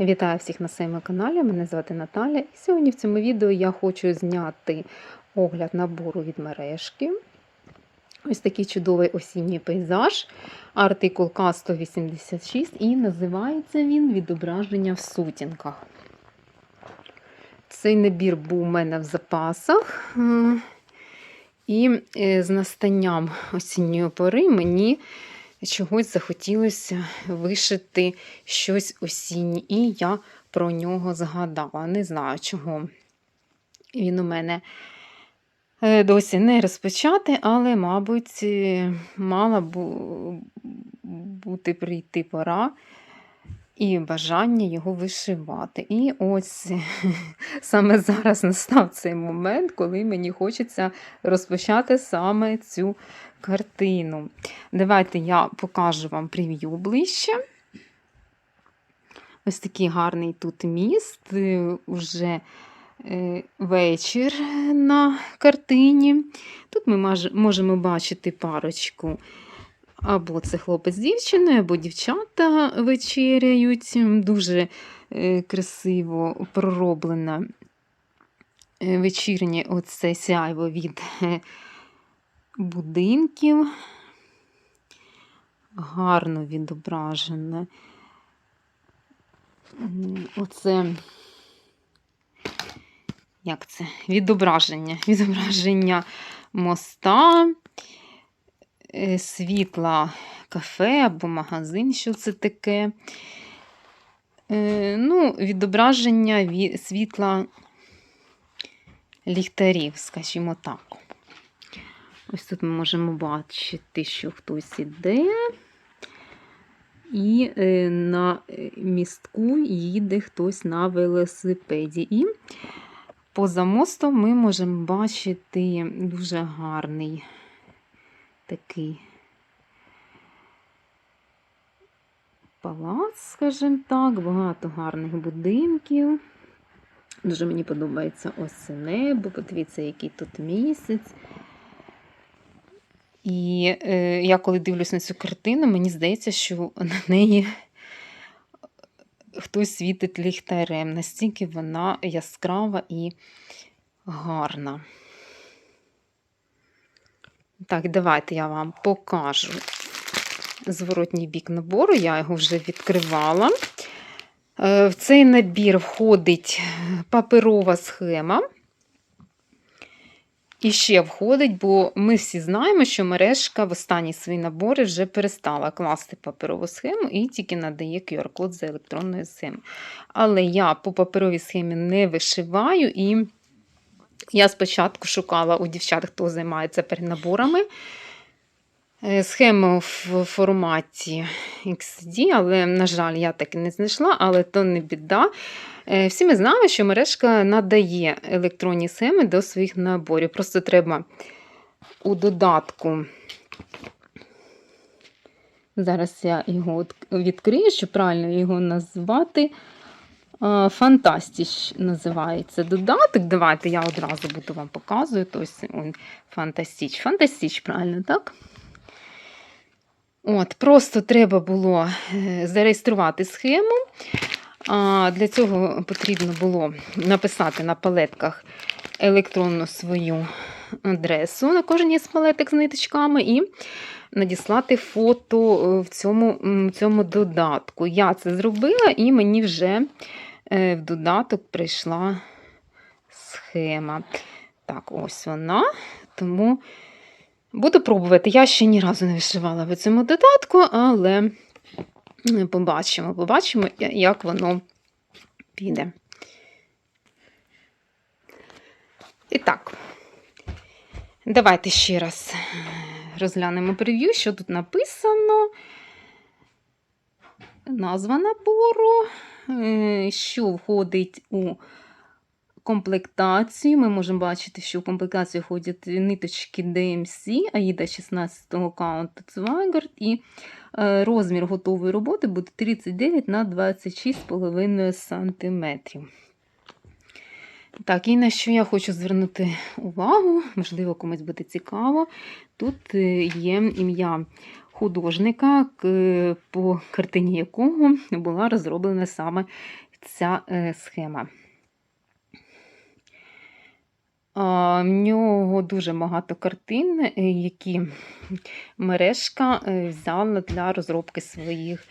Вітаю всіх на своєму каналі. Мене звати Наталя. І сьогодні в цьому відео я хочу зняти огляд набору від мережки. Ось такий чудовий осінній пейзаж. Артикул К186 і називається він Відображення в сутінках. Цей набір був у мене в запасах. І е, з настанням осінньої пори мені чогось захотілося вишити щось осіннє, і я про нього згадала. Не знаю, чого він у мене е, досі не розпочати, але, мабуть, е, мала бу- бути прийти пора. І бажання його вишивати. І ось саме зараз настав цей момент, коли мені хочеться розпочати саме цю картину. Давайте я покажу вам прев'ю ближче. Ось такий гарний тут міст. е, Уже е, вечір на картині. Тут ми можемо бачити парочку. Або це хлопець з дівчиною, або дівчата вечеряють. Дуже е, красиво пророблена е, вечірнє оце сяйво від е, будинків. Гарно відображене. Оце, як це? Відображення. Відображення моста, світла кафе або магазин, що це таке. Е, Ну, відображення світла ліхтарів, скажімо так. Ось тут ми можемо бачити, що хтось іде, і е, на е, містку їде хтось на велосипеді. І поза мостом ми можемо бачити дуже гарний такий палац, скажімо так, багато гарних будинків. Дуже мені подобається ось це небо. Подивіться, який тут місяць. І е, я коли дивлюсь на цю картину, мені здається, що на неї хтось світить ліхтарем. Настільки вона яскрава і гарна. Так, давайте я вам покажу зворотній бік набору. Я його вже відкривала. Е, В цей набір входить паперова схема. І ще входить, бо ми всі знаємо, що мережка в останні свої набори вже перестала класти паперову схему і тільки надає QR-код за електронною схемою. Але я по паперовій схемі не вишиваю, і я спочатку шукала у дівчат, хто займається перенаборами. е, Схему в форматі XD, але, на жаль, я так і не знайшла, але то не біда. Е, Всі ми знаємо, що мережка надає електронні схеми до своїх наборів. Просто треба у додатку. Зараз я його відкрию, щоб правильно його назвати. А, Фантастіч називається додаток. Давайте я одразу буду вам показувати. Ось Фантастіч. Фантастіч, правильно, так? От, Просто треба було е, зареєструвати схему. Для цього потрібно було написати на палетках електронну свою адресу на кожній з палеток з ниточками і надіслати фото е, в цьому, м, цьому додатку. Я це зробила, і мені вже е, в додаток прийшла схема. Так, ось вона. Тому буду пробувати. Я ще ні разу не вишивала в цьому додатку, але побачимо, побачимо, як воно піде. І так, давайте ще раз розглянемо прев'ю, що тут написано. Назва набору, е, що входить у комплектацію. Ми можемо бачити, що в комплектацію входять ниточки DMC, AIDA 16 го каунту Zweigart і е, розмір готової роботи буде 39 на 26,5 см. Так, і на що я хочу звернути увагу, можливо, комусь буде цікаво. Тут е, є ім'я художника, по картині якого була розроблена саме ця е, схема. В нього дуже багато картин, е, які мережка взяла для розробки своїх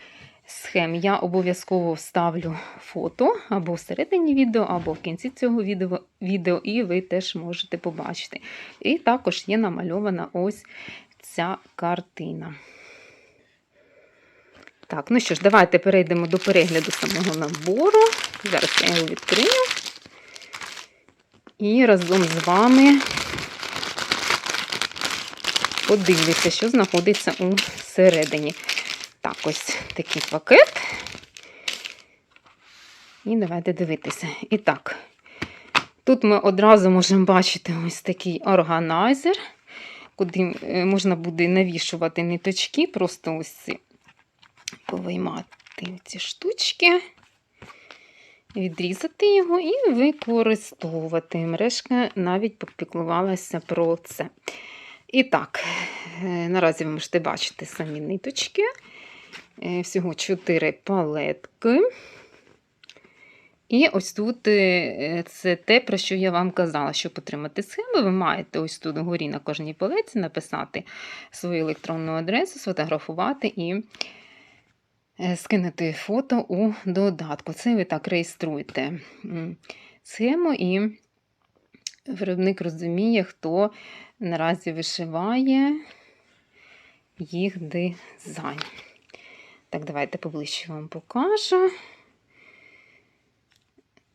схем. Я обов'язково вставлю фото або всередині відео, або в кінці цього відео, відео, і ви теж можете побачити. І також є намальована ось ця картина. Так, ну що ж, давайте перейдемо до перегляду самого набору. Зараз я його відкрию. І разом з вами подивлюся, що знаходиться у середині. Так, ось такий пакет. І давайте дивитися. І так, тут ми одразу можемо бачити ось такий органайзер, куди е, можна буде навішувати ниточки, просто ось повиймати ці штучки, відрізати його і використовувати. Мережка навіть попіклувалася про це. І так, е, наразі ви можете бачити самі ниточки. Е, Всього 4 палетки. І ось тут е, це те, про що я вам казала, щоб отримати схему, ви маєте ось тут вгорі на кожній палеці написати свою електронну адресу, сфотографувати і е, скинути фото у додатку. Це ви так реєструєте схему, і виробник розуміє, хто наразі вишиває їх дизайн. Так, давайте поближче вам покажу.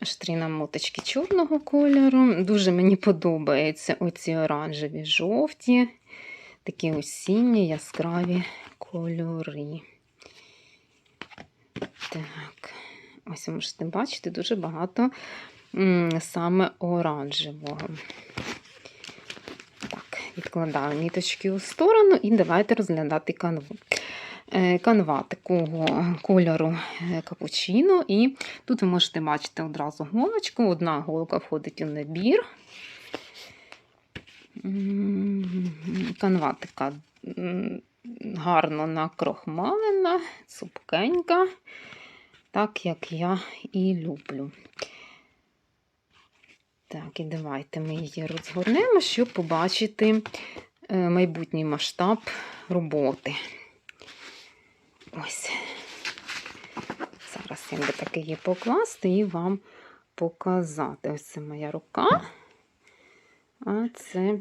Штріна моточки чорного кольору. Дуже мені подобаються оці оранжеві, жовті, такі осінні яскраві кольори. Так, ось ви можете бачити дуже багато саме оранжевого. Так, відкладаю ніточки у сторону і давайте розглядати канву. Е, Канва такого кольору е, капучино. І тут ви можете бачити одразу голочку. Одна голка входить у набір. Канва така гарно накрохмалена, цупкенька, так як я і люблю. Так, і давайте ми її розгорнемо, щоб побачити е, майбутній масштаб роботи. Ось. Зараз я би таки її покласти і вам показати. Ось це моя рука. А це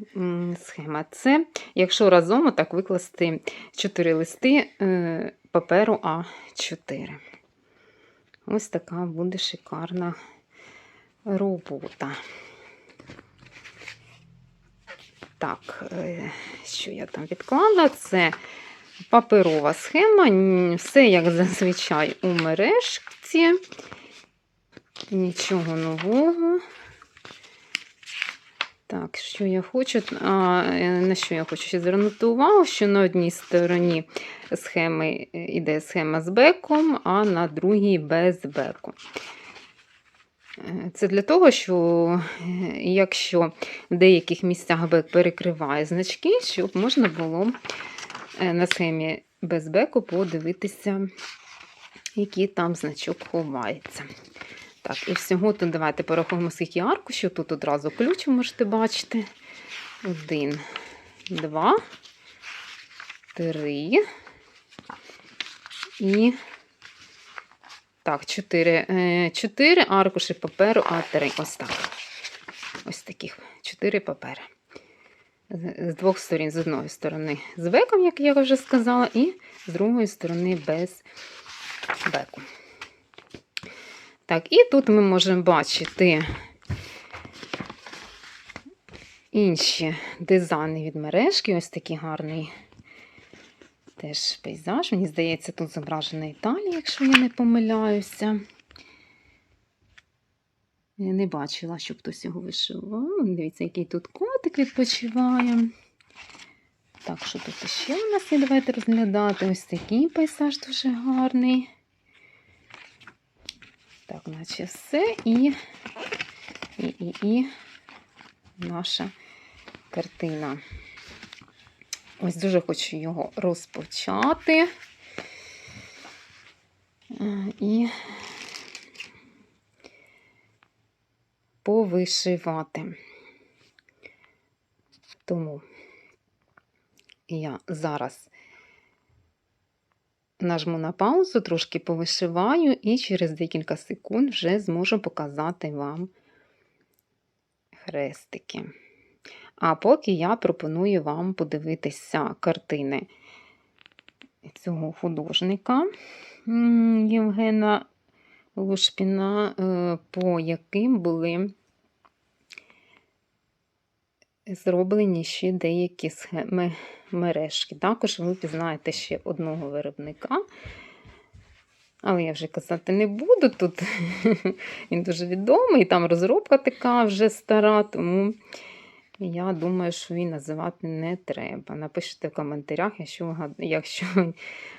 схема. Це, якщо разом отак викласти 4 листи е, паперу А4. Ось така буде шикарна робота. Так, е, що я там відклала? Це паперова схема, все як зазвичай у мережці. Нічого нового. Так, що я хочу? А, е, на що я хочу ще звернути увагу, що на одній стороні схеми е, йде схема з беком, а на другій без беку. Е, Це для того, що е, якщо в деяких місцях бек перекриває значки, щоб можна було е, на схемі без беку подивитися, який там значок ховається. Так, і всього тут давайте порахуємо, скільки аркушів. Тут одразу ключ можете бачити. Один, два, три. І так, чотири, е, чотири аркуші паперу А3. Ось так. Ось таких чотири папери. З двох сторін. З одної сторони з беком, як я вже сказала, і з другої сторони без беку. Так, і тут ми можемо бачити інші дизайни від мережки. Ось такий гарний теж пейзаж. Мені здається, тут зображена Італія, якщо я не помиляюся. Я не бачила, щоб хтось його вишивав. Дивіться, який тут котик відпочиває. Так, що тут ще у нас є? Давайте розглядати. Ось такий пейзаж дуже гарний. Так, наче все. І, і, і, і наша картина. Ось дуже хочу його розпочати. Е, І повишивати. Тому я зараз нажму на паузу, трошки повишиваю, і через декілька секунд вже зможу показати вам хрестики. А поки я пропоную вам подивитися картини цього художника Євгена Лушпіна, е, по яким були зроблені ще деякі схеми мережки. Також ви пізнаєте ще одного виробника. Але я вже казати не буду. Тут він дуже відомий, там розробка така вже стара, тому я думаю, що він називати не треба. Напишіть в коментарях, якщо, якщо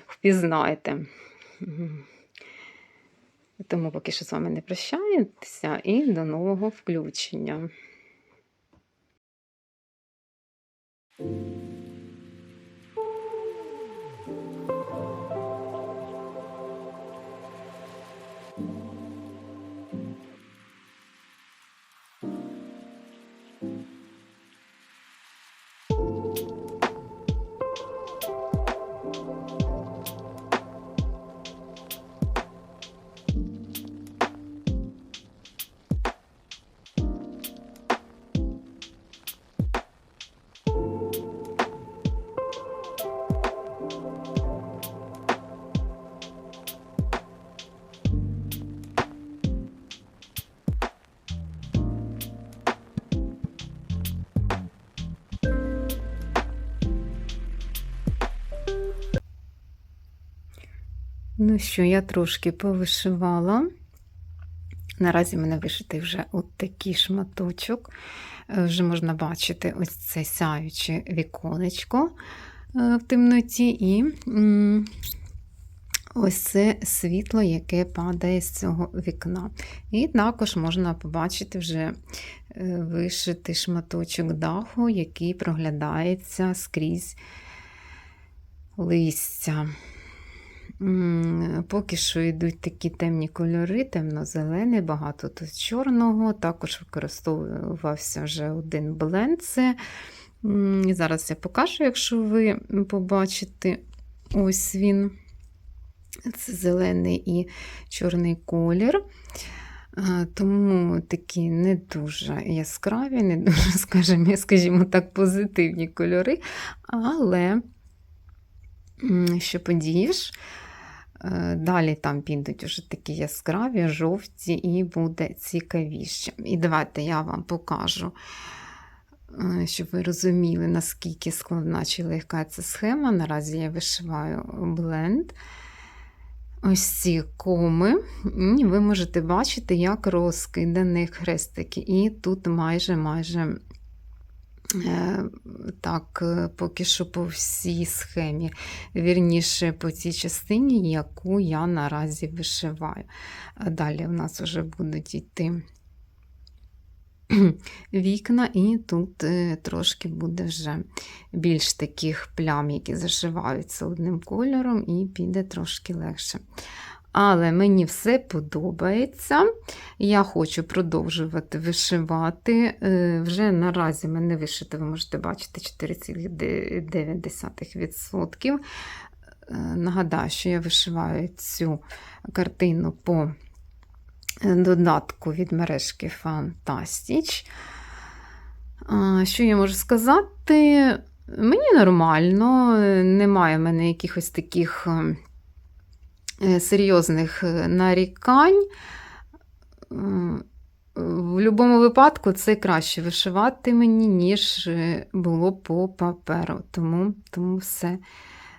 впізнаєте. Тому поки що з вами не прощаюся і до нового включення. Thank you. Ну що, я трошки повишивала. Наразі мене вишитий вже от такий шматочок. Е, Вже можна бачити ось це сяюче віконечко е, в темноті, і ось це світло, яке падає з цього вікна. І також можна побачити вже е, вишитий шматочок даху, який проглядається скрізь листя. Поки що йдуть такі темні кольори, темно-зелений, багато тут чорного. Також використовувався вже один бленд. Це. Зараз я покажу, якщо ви побачите, ось він. Це зелений і чорний колір. Тому такі не дуже яскраві, не дуже, скажімо, скажімо так, позитивні кольори. Але що подієш, далі там підуть уже такі яскраві, жовті, і буде цікавіше. І давайте я вам покажу, е, щоб ви розуміли, наскільки складна чи легка ця схема. Наразі я вишиваю бленд. Ось ці коми, і ви можете бачити, як розкидані хрестики. І тут майже майже е, так, е, поки що по всій схемі, вірніше по цій частині, яку я наразі вишиваю. Далі в нас вже будуть йти вікна, і тут е, трошки буде вже більш таких плям, які зашиваються одним кольором, і піде трошки легше. Але мені все подобається. Я хочу продовжувати вишивати. Е, Вже наразі мене вишито, ви можете бачити, 4,9%. Е, Нагадаю, що я вишиваю цю картину по додатку від мережки Fantastic. Що я можу сказати? Мені нормально, немає в мене якихось таких е, серйозних е, нарікань. В будь-якому випадку це краще вишивати мені, ніж е, було по паперу. Тому, тому все,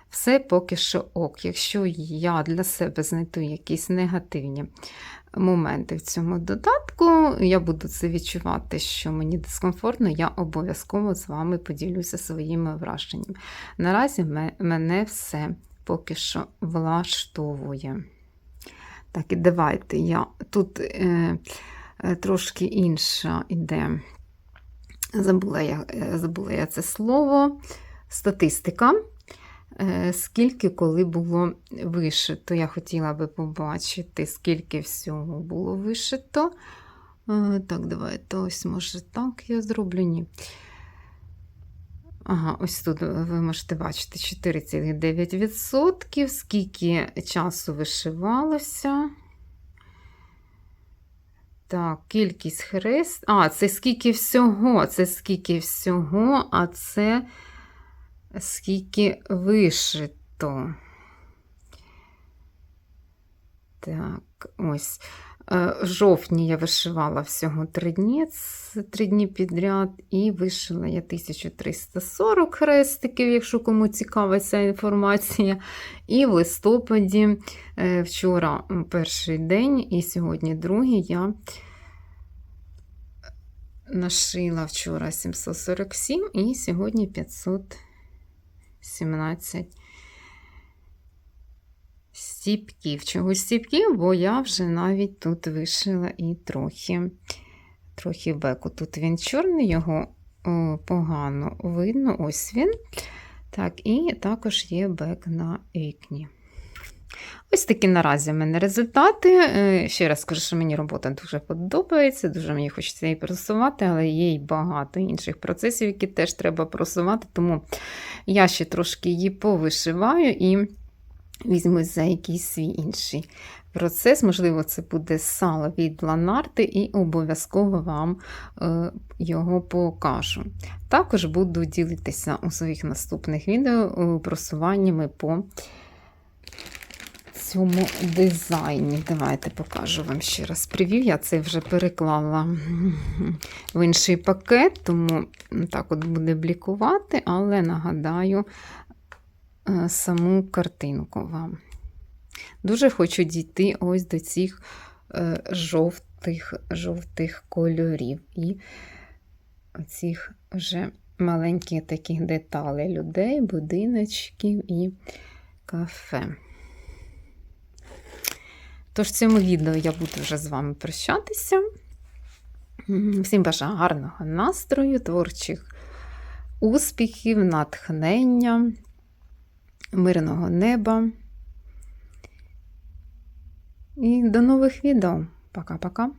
все поки що ок. Якщо я для себе знайду якісь негативні моменти в цьому додатку, я буду це відчувати, що мені дискомфортно, я обов'язково з вами поділюся своїми враженнями. Наразі мене все поки що влаштовує. Так, і давайте я тут е, е, трошки інша іде. Забула я, е, забула я це слово. Статистика. Е, Скільки коли було вишито, я хотіла би побачити, скільки всього було вишито. Е, Так, давайте ось може так я зроблю, ні. Ага, ось тут ви можете бачити 4,9%. Скільки часу вишивалося. Так, кількість хрест. А, це скільки всього. Це скільки всього, а це скільки вишито. Так, ось. Е, жовтні я вишивала всього три дні, це три дні підряд, і вишила я 1340 хрестиків, якщо кому цікава ця інформація. І в листопаді, е, вчора перший день, і сьогодні другий, я нашила вчора 747 і сьогодні 517 стіпків. Чого стіпків, бо я вже навіть тут вишила і трохи, трохи беку. Тут він чорний, його о, погано видно. Ось він. Так, і також є бек на вікні. Ось такі наразі в мене результати. Е, Ще раз скажу, що мені робота дуже подобається, дуже мені хочеться її просувати, але є й багато інших процесів, які теж треба просувати. Тому я ще трошки її повишиваю і візьмусь за якийсь свій інший процес. Можливо, це буде сало від ланарти, і обов'язково вам е, його покажу. Також буду ділитися у своїх наступних відео е, просуваннями по цьому дизайні. Давайте покажу вам ще раз прев'ю. Я це вже переклала в інший пакет, тому так от буде блікувати, але нагадаю саму картинку вам. Дуже хочу дійти ось до цих е, жовтих, жовтих кольорів. І оцих вже маленьких таких деталей людей, будиночків і кафе. Тож в цьому відео я буду вже з вами прощатися. Всім бажаю гарного настрою, творчих успіхів, натхнення, мирного неба. І до нових відео. Пока-пока.